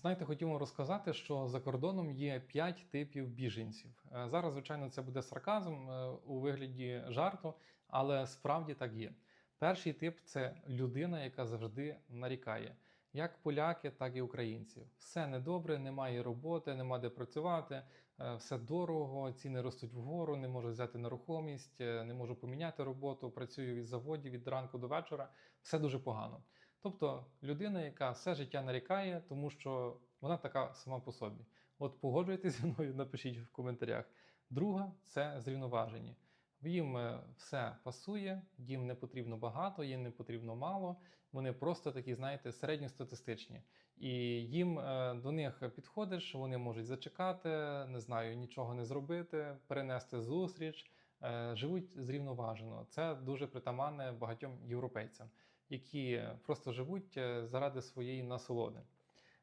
Знаєте, хотів розказати, що за кордоном є 5 типів біженців. Е, Зараз, звичайно, це буде сарказм е, у вигляді жарту, але справді так є. Перший тип це людина, яка завжди нарікає. Як поляки, так і українці. Все недобре, немає роботи, нема де працювати, е, все дорого, ціни ростуть вгору, не можу взяти нерухомість, не можу поміняти роботу, працюю від заводів від ранку до вечора. Все дуже погано. Тобто людина, яка все життя нарікає, тому що вона така сама по собі. От погоджуєтесь зі мною, напишіть в коментарях. Друга це зрівноважені. Їм е, все пасує, їм не потрібно багато, їм не потрібно мало. Вони просто такі, знаєте, середньостатистичні. І їм е, до них підходиш, вони можуть зачекати, не знаю, нічого не зробити, перенести зустріч, живуть зрівноважено. Це дуже притаманне багатьом європейцям, які просто живуть е, заради своєї насолоди.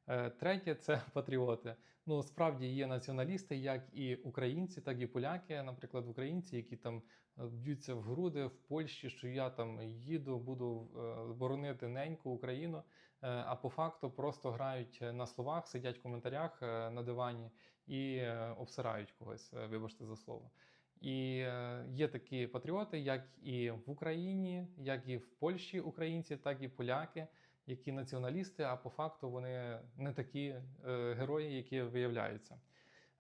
Е, Третє це патріоти. Ну справді є націоналісти, як і українці, так і поляки. Наприклад, українці, які там е, б'ються в груди в Польщі, що я там їду, буду е, боронити неньку Україну. Е, А по факту просто грають на словах, сидять в коментарях е, на дивані і е, обсирають когось. е, Вибачте за слово. І е, є такі патріоти, як і в Україні, як і в Польщі українці, так і поляки які націоналісти, а по факту вони не такі е, герої, які виявляються.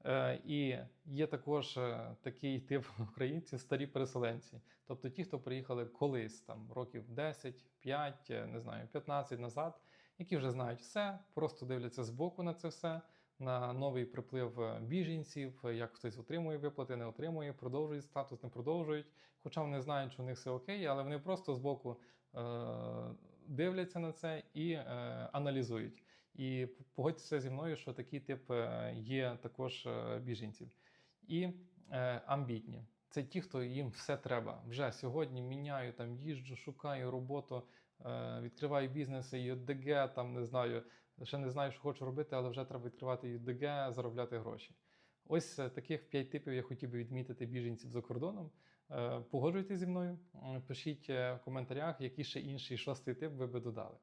Е, і є також такий тип українців старі переселенці, тобто ті, хто приїхали колись, там років 10, 5, е, не знаю, 15 назад, які вже знають все, просто дивляться збоку на це все. На новий приплив е, біженців, е, як хтось отримує виплати, не отримує, продовжують статус, не продовжують. Хоча вони знають, що у них все окей, але вони просто збоку е, дивляться на це і аналізують. І погодьтеся зі мною, що такий тип є також біженців. І амбітні. Це ті, хто їм все треба. Вже сьогодні міняю, там їжджу, шукаю роботу, відкриваю бізнеси, ЮДГ, там не знаю, ще не знаю, що хочу робити, але вже треба відкривати ЮДГ, заробляти гроші. Ось е, таких п'ять типів я хотів би відмітити біженців за кордоном. Е, Погоджуйтесь зі мною, пишіть е, в коментарях, який ще інший шостий тип ви би додали.